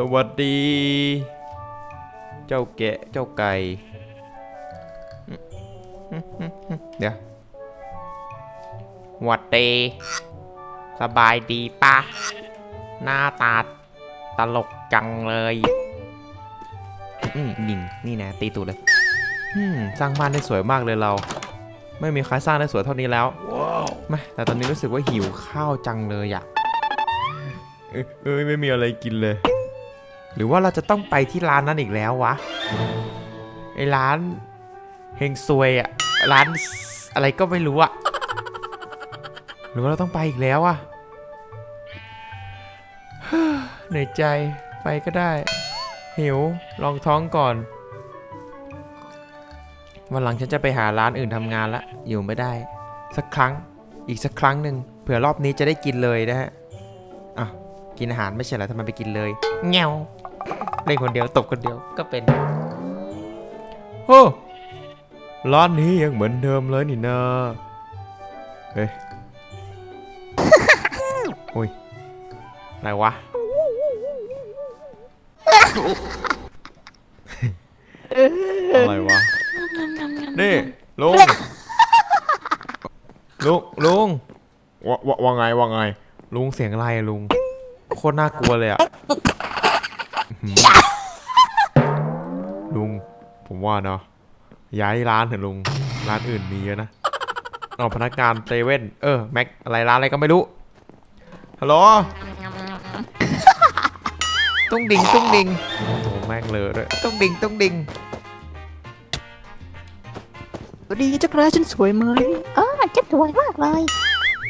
สวัสดี เจ้าแกะเจ้าไก่ เดี๋ยวหวัดดีสบายดีปะหน้าตาตลกจังเลยอืมดิ่งนี่นะ ตีตูดเลยอืมสร้างบ้านได้สวยมากเลยเรา ไม่มีใครสร้างได้สวยเท่านี้แล้วไม่แต่ตอนนี้รู้สึกว่าหิวข้าวจังเลยอะเอ้ยเอ้ยไม่มีอะไรกินเลย หรือว่าเราจะต้องไปที่ร้านนั้นอีกแล้ววะไอ้ร้านเฮงซวยอะร้านอะไรก็ไม่รู้อะหรือว่าเราต้องไปอีกแล้วอะเหนื่อยใจไปก็ได้ หิวลองท้องก่อน วันหลังฉันจะไปหาร้านอื่นทำงานละอยู่ไม่ได้ สักครั้งอีกสักครั้งหนึ่งเผื่อรอบนี้จะได้กินเลยนะฮะอะกินอาหารไม่ใช่เหรอทำไมไปกินเลยเงี้ยว เล่นคนเดียวตบคนเดียวก็เป็น โอ้ร้านนี้ยังเหมือนเดิมเลยนี่นะเฮ้ยอุ้ยอะไรวะอะไรวะ นี่ลุงลุงลุงว่าว่าว่าไงว่าไง ลุงเสียงอะไรอะลุงโคตรน่ากลัวเลยอะอื้อหือ ลุง ผมว่าเนาะย้ายร้านเถอะลุง ร้านอื่นมีเยอะนะเอาพนักงานเซเว่นเออแม็กอะไรร้านอะไรก็ไม่รู้ฮัลโหลตุ้งดิงตุ้งดิงโอ้โหแม่งเลยด้วยตุ้งดิงตุ้งดิงสวัสดีเจ้ากระฉันสวยไหมอ๋อฉันสวยมากเลย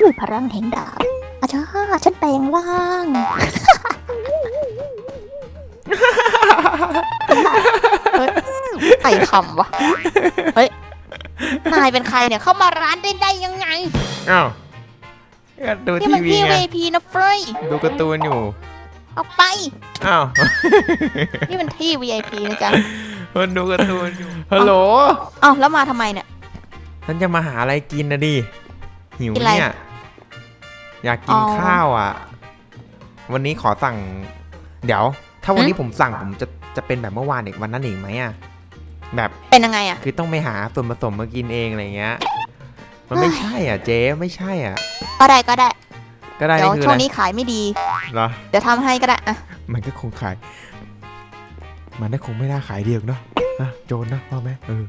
ด้วยพลังแห่งดาบอาจารย์ฉันแปลงร่าง ใครคำวะ เฮ้ย นายเป็นใครเนี่ยเข้ามาร้านได้ได้ยังไง อ้าวก็ดูนี่ทีมันวีพี่ ไง VIP นะเฟรยดูการ์ตูนอยู่ เอาไป อ้าวนี่มันที่ VIP นะจ๊ะคนดูการ์ตูนอยู่ ฮัลโหล เอ้าแล้วมาทำไมเนี่ย ฉันจะมาหาอะไรกินนะดิ หิวกินอะไรเนี่ย อยากกินอ๋อข้าวอะ วันนี้ขอสั่ง เดี๋ยว ถ้าวันนี้ผมสั่งผมจะ จะเป็นแบบเมื่อวานอีกวันนั้นอีกไหมอะแบบเป็นยังไงอะคือต้องไปหาส่วนผสมมากินเองอะไรเงี้ย มันไม่ใช่อะเจ๊ไม่ใช่อะ ก็ได้ก็ได้ก็ได้เดี๋ยวนี่คือช่วอะงไรนี้ขายไม่ดีเหรอเดี๋ยวทำให้ก็ได้อะมันก็คงขาย มันก็คงไม่น่าขายเดียวเนาะนะโจรนะว่าไหมเออ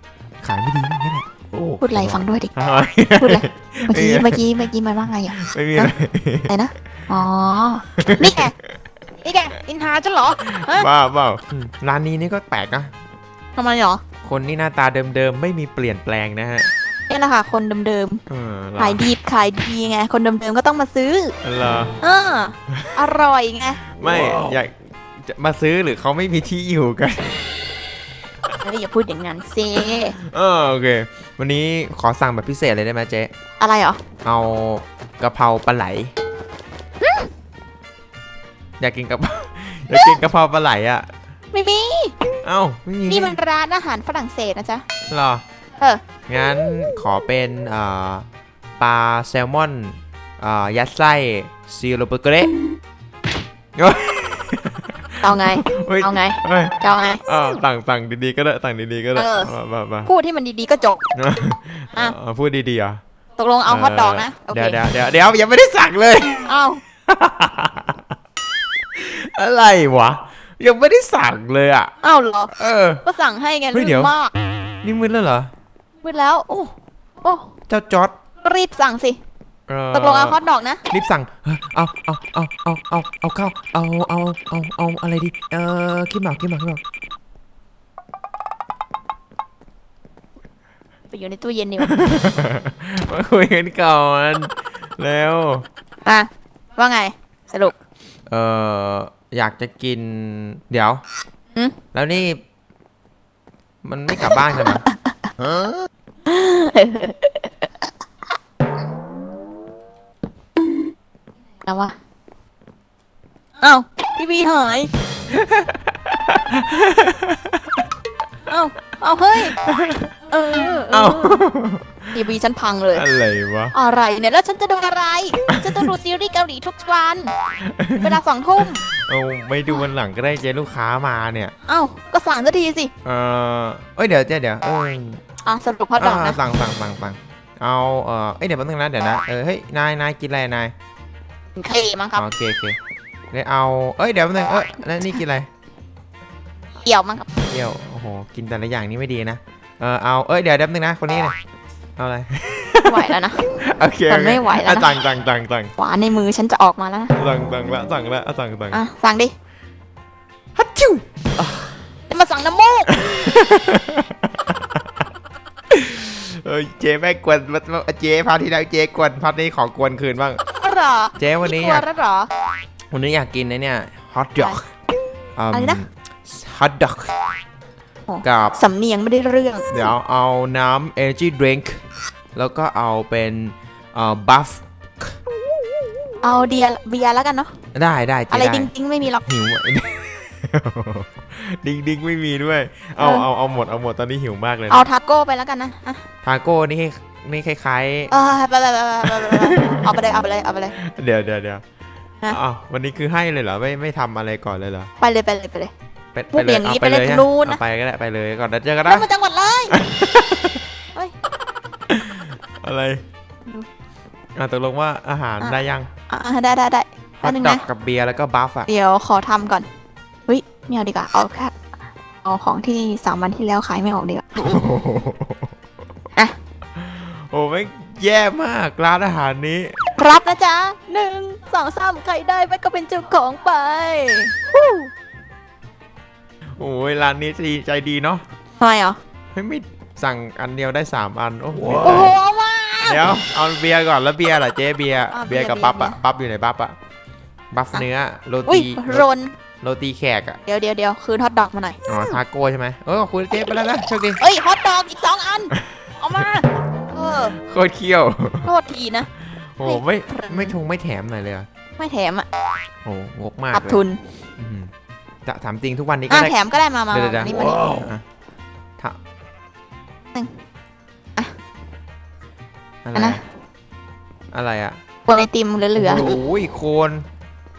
ขายไม่ดีอย่างนี้แหละโอ้พูดอะไรฟังด้วยดิอ้าวพูดอะไรเมื่อกี้เมื่อกี้เมื่อกี้มันว่าไงอะไม่มีอะไรอะไรนะอ๋อนี่แก นี่แกอินทาฉันเหรอฮะบ้าเปล่าอืมร้านนี้นี่ก็แปลกนะ ทำไมเหรอคนนี่หน้าตาเดิมๆ ไม่มีเปลี่ยนแปลงนะฮะนี่แหละค่ะคนเดิมเออเหรอๆขายดีขายดีไงคนเดิมๆก็ต้องมาซื้อเหรอเอออร่อยไงไม่อยากจะมาซื้อหรือเขาไม่มีที่อยู่กัน เฮ้ยอย่าพูดอย่างนั้นเซเออโอเค วันนี้ขอสั่งแบบพิเศษเลยได้ไหมเจ๊ อะไรเหรอเอากะเพราปลาไหล อยากกินกะเพรา อยากกินกะเพราปลาไหลอะ ไม่มี เอ้าไม่มีนี่มันร้านอาหารฝรั่งเศสนะจ๊ะเหรอ เออ งั้นขอเป็นเอ่อปลาแซลมอนเอ่อยัดไส้ซีโรเบเกเรเอาไงเฮ้ยเอาไง เฮ้ยเอาไงอ่าสั่งสั่งดีๆก็ได้สั่งดีๆก็ได้เออมามามาพูดที่มันดีๆก็จบ อะ เออพูดดีๆอะตกลงเอาฮอทดอกนะ โอเค เดี๋ยวเดี๋ยวเดี๋ยวเดี๋ยวยังไม่ได้สั่งเลย เอา อะไรวะ ยังไม่ได้สั่งเลยอะเอาเหรอ เออ ก็สั่งให้ไงเฮ้ยเดี๋ยวลืมมากนี่มืดแล้วเหรอ มืดแล้ว โอ้โอ้เจ้าจอร์ดรีบสั่งสิเอ่อตกลงเอาฮอทดอกนะ รีบสั่งเฮ้ยเอาเอาเอาเอาเอาเอาข้าวเอาเอาเอาเอาอะไรดี เออขี้หมากขี้หมากขี้หมากไปอยู่ในตู้เย็นนี่วะมาคุยกันก่อน แล้ว อะ ว่าไง สรุป เออ อยากจะกิน เดี๋ยวหืมแล้วนี่ มันไม่กลับบ้านใช่ไหม แล้ววะเอ้าทีวีหายเอ้าเอาเฮ้ย เออเอ้า ทีวีฉันพังเลย อะไรวะ อะไรเนี่ย แล้วฉันจะดูอะไร ฉันต้องดูซีรีส์เกาหลีทุกวัน เวลาสองทุ่ม เอาไม่ดูวันหลังก็ได้เจ๊ลูกค้ามาเนี่ยเอ้าก็สั่งสักทีสิเออเอ้ยเดี๋ยวเจ๊เดี๋ยวเอออะสรุปฮอตดอกอ่านะ สั่งสั่งสั่งสั่งเอาเออเอ้ยเดี๋ยวแป๊บนึงนะเดี๋ยวนะเออเฮ้ยนายนายกินอะไรนายเคมั้งครับ อ๋อโอเคโอเคเดี๋ยวเอาเอ้ยเดี๋ยวแป๊บนึงเอ้ยแล้วนี่กินอะไรเกี่ยวมั้งครับ เดี่ยวโอ้โหกินแต่ละอย่างนี่ไม่ดีนะเออเอาเอ้ยเดี๋ยวแป๊บนึงนะคนนี้เนี่ยเอาอะไร ไม่ไหวแล้วนะ โอเคมันไม่ไหวแล้วนะอะสั่งสั่งสั่งสั่งหวานในมือฉันจะออกมาแล้วนะสั่งสั่งละสั่งละอะสั่งสั่งอะสั่งดิฮัตชิวจะมาสั่งน้ำมูกเอ้ยเจ๊แม่งกวนมามาเจ๊พาร์ทที่แล้วเจ๊กวนพาร์ทนี้ขอกวนคืนบ้างเหรอเจ๊วันนี้กลัอวยากแล้วเหรอวันนี้อยากกินนะเนี่ยฮอทดอกอะไรนะฮอทดอกโอ้กับสำเนียงไม่ได้เรื่อง เดี๋ยวเอาน้ำ energy drink แล้วก็เอาเป็นเอ่อบัฟเอาเดียเบียร์แล้วกันเนาะได้ได้เจ๊อะไรได้จริงๆไม่มีหรอก หิวอะดิงดิงไม่มีด้วย เอาเออ เอาเอาหมดเอาหมดตอนนี้หิวมากเลยเอาทาโก้ไปแล้วกันนะอะทาโก้นี่นี่คล้ายเออไปไปไปไปไปไปเอาไปเลยเอาไปเลยเอาไปเลย ๆ เดี๋ยวเดี๋ยวเดี๋ยวฮะ อ้าววันนี้คือให้เลยเหรอไม่ไม่ทำอะไรก่อนเลยเหรอไปเลยไปเลยไปเลยไปพูดอย่างนี้เไปเลยฮะทางนู้นนะ เอาไปก็ได้ไปเลยก่อนเดี๋ยวเจอกันแล้นะ วมาจังหวัดเลย อะไรดูอะตกลงว่าอาหารอะได้ยังอะได้ได้ได้ฮแป๊อบตนึงดอนะ กกับเบียร์แล้วก็บัฟอะ เดี๋ยวขอทำก่อนเฮ้ยไม่เอาดีกว่าเอาแค่เอาของที่สามวันที่แล้วขายไม่ออกดีกว่า อะ โอ้ไม่งแย่มากร้านอาหารนี้ รับนะจ๊ะหนึ่งสองสามใครได้ไปก็เป็นเจ้าของไป โอ้ยร้านนี้ดีใจดีเนาะทำไมเหรอ ไม่ไม่สั่งอันเดียวได้สามอัน โอ้โหโอ้โหเอามา เดี๋ยวเอาเบียร์ก่อนแล้วเบียร์ล่ะเจ๊เบียร์อะเบียร์กับเบียร์บัฟอะเบียร์บัฟอยู่ไหนบัฟอะบัฟเนื้อโรอุ้ยตีรนโรตีแขกอะเดี๋ยวเดี๋ยวเดี๋ยวคืนฮอตดอกมาหน่อยอ๋อทาโก้ใช่ไหมเออขอบคุณเจ๊ไปแล้วนะโชคดีเอ้ยฮอตดอกอีกสองอันเอามาเออโคตรเคี้ยวโทษทีนะ โอ้โหไม่ไม่ทงไม่แถมหน่อยเลยเหรอไม่แถมอะโอ้โหงกมากขาดเลยทุนอืมจะถามจริงทุกวันนี้ก็อะได้ แถมก็ได้มามาเดี๋ยวมาเดี๋ยวนี่มานี่ อะ อะไรอันนะอะอะไรอะบนไอติมเหลือโอ้ยโคน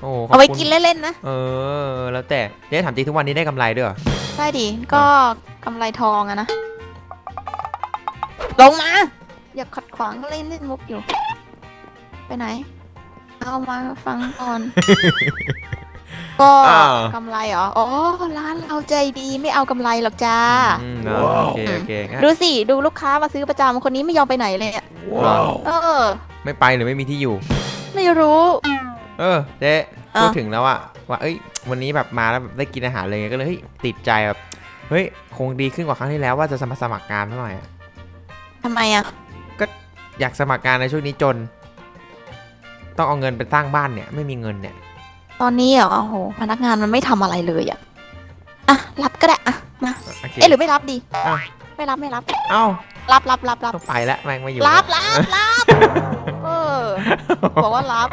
โอ้ขๆบเอาไว้คุณกินเล่นๆนะเออ แล้วแต่เดี๋ยวถามจริงทุกวันนี้ได้กำไรด้วยเหรอได้ดิก็กำไรทองอะนะลงมา อย่าขัดขวางก็เล่นเล่นมุกอยู่ ไปไหน เอามาฟังก่อน ก็อ้าว กำไรเหรออ๋อร้านเราใจดีไม่เอากำไรหรอกจ้า อืมเนอะโอเคโอเคงั้นดูสิ ดูลูกค้ามาซื้อประจำคนนี้ไม่ยอมไปไหนเลยอะ เหรอเออ ไม่ไปหรือไม่มีที่อยู่ ไม่รู้ เออเจ๊อะพูดถึงแล้วอะว่าเอ้ย วันนี้แบบมาแล้วแบบได้กินอาหารเลยไงก็เลยเฮ้ยติดใจแบบเฮ้ยคงดีขึ้นกว่าครั้งที่แล้วว่าจะสมัครสมัครงานเท่าไหร่อยอะทำไมอะอยากสมัครงานในช่วงนี้จน ต้องเอาเงินไปสร้างบ้านเนี่ย ไม่มีเงินเนี่ย ตอนนี้เหรอโอ้โห พนักงานมันไม่ทำอะไรเลยอะอะ รับก็ได้อะมา โอเคเอ๊ะหรือไม่รับดี อ้าว ไม่รับไม่รับ เอ้ารับรับรับรับต้องไปแล้วแม่งไม่อยู่รับแล้วรับรับเออบอกว่ารับ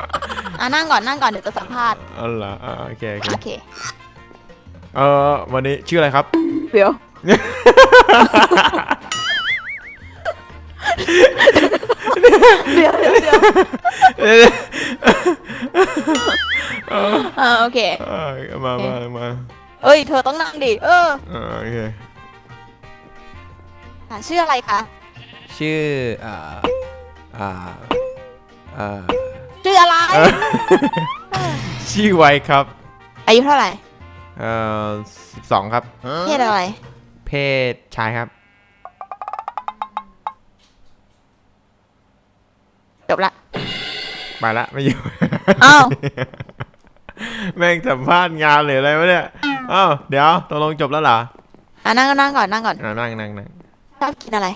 อะนั่งก่อนนั่งก่อนเดี๋ยวจะสัมภาษณ์เอาเหรออ่าโอเคโอเคโอเคเออวันนี้ชื่ออะไรครับ เดี๋ยวเดี๋ยวเดี๋ยวเดี๋ยวอ่าโอเค เออมามามาเอ้ย เธอต้องนั่งดิเออเออโอเค อะชื่ออะไรคะ ชื่อเอ่อเอ่อเอ่อชื่ออะไรชื่อไว้ครับ อายุเท่าไหร่ เอ่อสิบสองครับ เพศอะไร เพศชายครับ จบละไปละไม่อยู่ อ้าว แม่งสัมภาษณ์งานหรืออะไรวะเนี่ย อ้าว เดี๋ยวตกลงจบแล้วเหรออะนั่งนั่งก่อนนั่งก่อน อ่านั่งนั่งนั่งช อบกินอะไร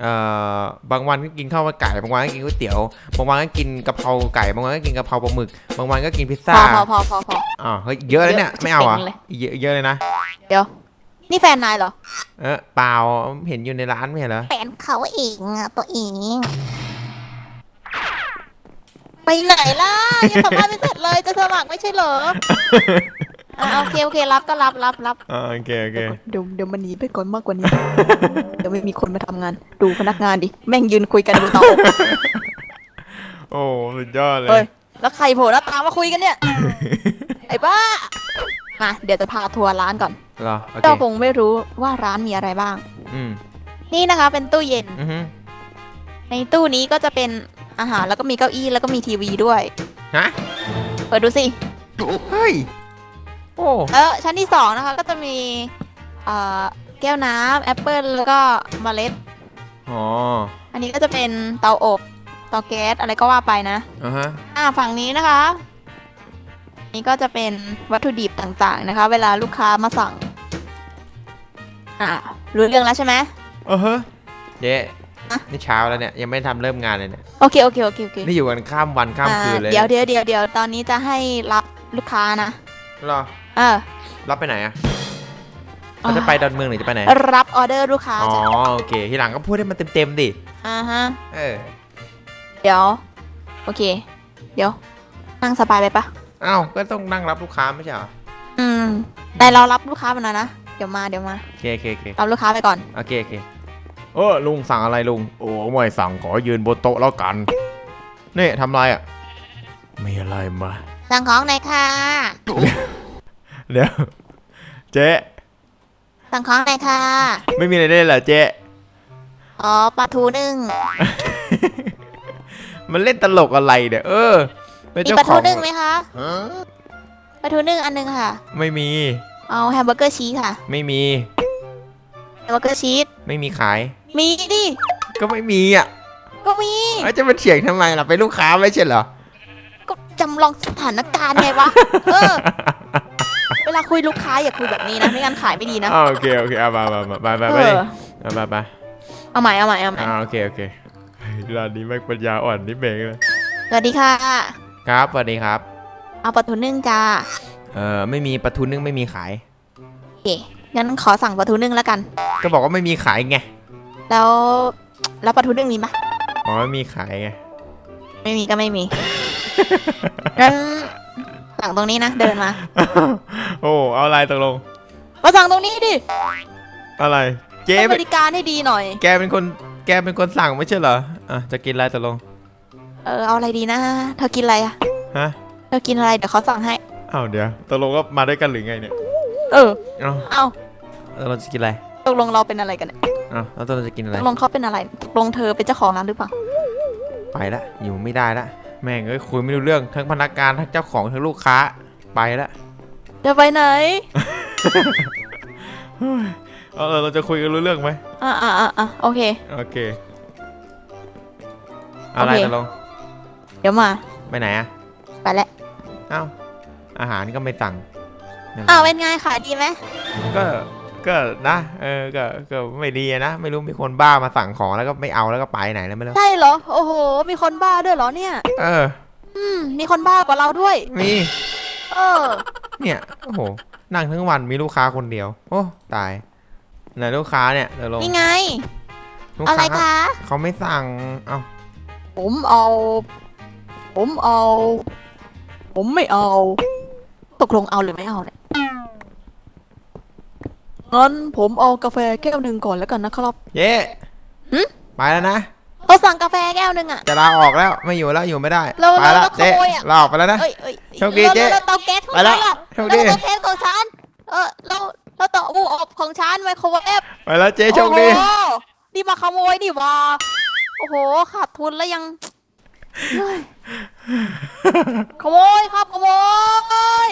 เอ่อบางวันก็กินข้าวมันไก่บางวันก็กินก๋วยเตี๋ยวบางวันก็กินกะเพราไก่บางวันก็กินกะเพราปลาหมึกบางวันก็กินพิซพซ่าอพอพอพอพอ อ๋อเฮ้ยเยอะเลยเนี่ยไม่เอาอะเจ๋งเลย เยอะเยอะเลยนะเดี๋ยว นี่แฟนนายเหรอ เออเปล่าเห็นอยู่ในร้านไม่ใช่เหรอแฟนเขาเองอะตัวเอง ไปไหนล่ะยังสัมภาษณ์ไม่เสร็จเลยจะสมัครไม่ใช่เหรอ อะโอเคโอเครับก็รับรับรับอ่าโอเคโอเคเดี๋ยวเดี๋ยวมันหนีไปก่อนมากกว่านี้ เดี๋ยวไม่มีคนมาทำงาน ดูพนักงานดิ แม่งยืนคุยกันบนโต๊ะโอ้สุดยอดเลเฮ้ยยแล้วใครโผล่หน้าตามาคุยกันเนี่ย ไอ้บ้า มาเดี๋ยวจะพาทัวร์ร้านก่อน เหรอโอเคเจ้าคงไม่รู้ว่าร้านมีอะไรบ้าง อืมนี่นะคะเป็นตู้เย็น อือฮึในตู้นี้ก็จะเป็นอาหารแล้วก็มีเก้าอี้แล้วก็มีทีวีด้วย ฮะเปิดดูสิ เฮ้ย โอ้แล้วชั้นที่สองนะคะก็จะมีเอ่อแก้วน้ำแอปเปิลแล้วก็เมล็ด อ๋ออันนี้ก็จะเป็นเตาอบเตาแก๊สอะไรก็ว่าไปนะ อ่าฮะอ่าฝั่งนี้นะคะ นี่ก็จะเป็นวัตถุดิบต่างๆนะคะ เวลาลูกค้ามาสั่ง อ่ารู้เรื่องแล้วใช่ไหม เออฮะเจ๊อะ นี่เช้าแล้วเนี่ยยังไม่ทำเริ่มงานเลยเนี่ยโอเคโอเคโอเคโอเคนี่อยู่กันข้ามวันข้ามคืนเลยอ่าเดี๋ยวเดี๋ยวเดี๋ยวเดี๋ยวตอนนี้จะให้รับลูกค้านะ เหรอ เออ รับไปไหนอะเขาจะไปดอนเมืองหรือจะไปไหน รับออเดอร์ลูกค้าอ๋อจ้ะโอเค ทีหลังก็พูดให้มันเต็มๆดิ อ่าฮะ เออ เดี๋ยว โอเค เดี๋ยว นั่งสบายไปปะอ้าว ก็ต้องนั่งรับลูกค้าไม่ใช่เหรอ อืม แต่เรารับลูกค้ามาแล้วนะ เดี๋ยวมาเดี๋ยวมา โอเคโอเคโอเครับลูกค้าไปก่อน โอเคโอเคเออลุงสั่งอะไรลุง โอ้ไม่สั่งขอยืนบนโต๊ะแล้วกัน นี่ทำอะไรอะมีอะไรมาสั่งของหน่อยค่ะ เดี๋ยว เจ๊สั่งของหน่อยค่ะ ไม่มีอะไรได้เหรอเจ๊อ๋อปลาทูนึ่ง มันเล่นตลกอะไรเนี่ยเออเป็นมีเจ้าปลาขทูองนึ่งไหมคะฮะปลาทูนึ่งอันหนึงค่ะ ไม่มี เอาแฮมเบอร์เกอร์ชีสค่ะ ไม่มี แฮมเบอร์เกอร์ชีส ไม่มีขาย มีดิ ก็ไม่มีอะก็มีเอ้ยจะมาเถียงทำไมล่ะเป็นลูกค้าไม่ใช่เหรอ ก็จำลองสถานการณ์ไงวะ เออเว ลาคุยลูกค้าอย่าคุยแบบนี้นะไม่งั้นขายไม่ดีนะ อ้าวโอเคโอเคเอามามามาไปไปเอไปดิอเอาไปไปเอาใหม่เอาใหม่เอาใหม่อ่าโอเคโอเคเฮ้ยร้านนี้แม่งปัญญาอ่อนนี่เบงเลยสวัสดีค่ะ ครับสวัสดีครับ เอาปลาทูนึ่งจ้าเออไม่มีปลาทูนึ่งไม่มีขายโอเคงั้นขอสั่งปลาทูนึ่งแล้วกัน ก็บอกว่าไม่มีขายไงแล้วแล้วปลาทูนึ่งมีปะอ๋อไม่มีขายไงไม่มีก็ไม่มีงั้น สั่งตรงนี้นะ เดินมา โอ้เอาอะไรตกลง มาสั่งตรงนี้ดิอะไร เจ๊ให้บเป็นริการให้ดีหน่อย แกเป็นคนแกเป็นคนสั่งไม่ใช่เหรออะจะกินอะไรตกลงเออ เอาอะไรดีนะ เธอกินอะไรอะฮะเธอกินอะไร เดี๋ยวเขาสั่งให้ อ้าวเดี๋ยวตกลงก็มาด้วยกันหรือไงเนี่ยเออ เอ้าเอาตกลงจะกินอะไรตกลงเราเป็นอะไรกันเนี่ยอ้าวแล้วตกลงจะกินอะไรตกลงเขาเป็นอะไร ตกลงเธอเป็นเจ้าของร้านหรือเปล่า ไปละอยู่ไม่ได้ละ แม่งเอ้ยคุยไม่รู้เรื่องทั้งพนักงานทั้งเจ้าของทั้งลูกค้าไปละจะไปไหน เฮ้ยเอาเราจะคุยกันรู้เรื่องไหมอะอะอะอะโอเค โอเคอะไรโอเค ตกลงเดี๋ยวมา ไปไหนอะไปแล้วเอ้าอาหารก็ไม่สั่งอ้าวเป็นไงขายดีไหมก็ ก็นะเออก็ก็ไม่ดีอะนะ ไม่รู้มีคนบ้ามาสั่งของแล้วก็ไม่เอาแล้วก็ไปไหนแล้วไม่รู้ใช่เหรอ โอ้โห มีคนบ้าด้วยเหรอเนี่ย เออ อืม มีคนบ้ากว่าเราด้วย มีเออ เนี่ยโอ้โหนั่งทั้งวันมีลูกค้าคนเดียว โอ้ตายไหนลูกค้าเนี่ยเดี๋ยวลงนี่ไง ลูกอะไรค้าคะ เขาไม่สั่งเอ้าผมเอา ผมเอา ผมไม่เอา ตกลงเอาหรือไม่เอาเนี่ย งั้นผมเอากาแฟแก้วหนึ่งก่อนแล้วกันนะครับเย้หึไปแล้วนะเขาสั่งกาแฟแก้วหนึ่งอะจะลาออกแล้วไม่อยู่แล้วอยู่ไม่ได้เราไปแล้วเราขเจ๊โมยอะ ลาออกไปแล้วนะ เอ้ยเอ้ยโชคดีเจ๊เราเราเตาแก๊สของไปแล้ฉัวนอะโชคเราดีเตาแก๊สของฉัน เออเราเราเตาบูอบของฉันไมโครเวฟไปแล้วเจ๊โชคดีโอ้โหนี่มาขโมยดิวะโอ้โหขาดทุนแล้วยังเฮ้ยขโมยครับขโมย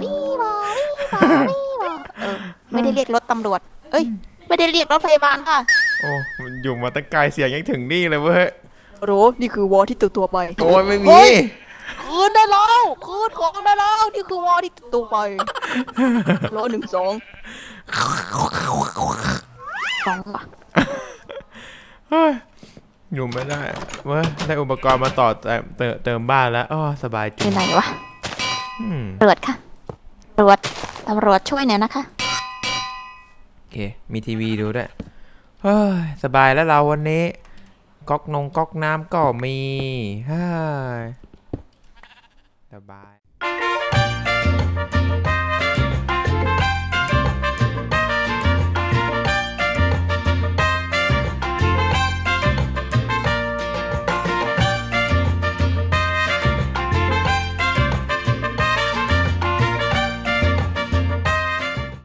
วี่บอวี่บอวี่บอเออ ไม่ได้เรียกรถตำรวจ เอ้ย ไม่ได้เรียกรถพยาบาลค่ะ โอ้มันอยู่มาตั้งไกลเสียงยังถึงนี่เลยเว้ย โรนี่คือวอที่ตัวตัวไปโอ้ยไม่เฮ้มียคืนได้แล้วคืนของได้แล้วนี่คือวอที่ตัวตัวไปร้อยหนึ่งสองสองว่ะเฮ้ยอยู่ไม่ได้เว้ยได้อุปกรณ์มาต่อเติมเติมเติมบ้านแล้วอ๋อสบายจอริงยู่ไหนวะอืม ตำรวจค่ะตำรวจตำรวจช่วยหน่อยนะคะโอ เค มีทีวีดูด้วย เฮ้ย สบายแล้วเราวันนี้ ก๊อกนงก๊อกน้ำก็มีเฮ้ยสบาย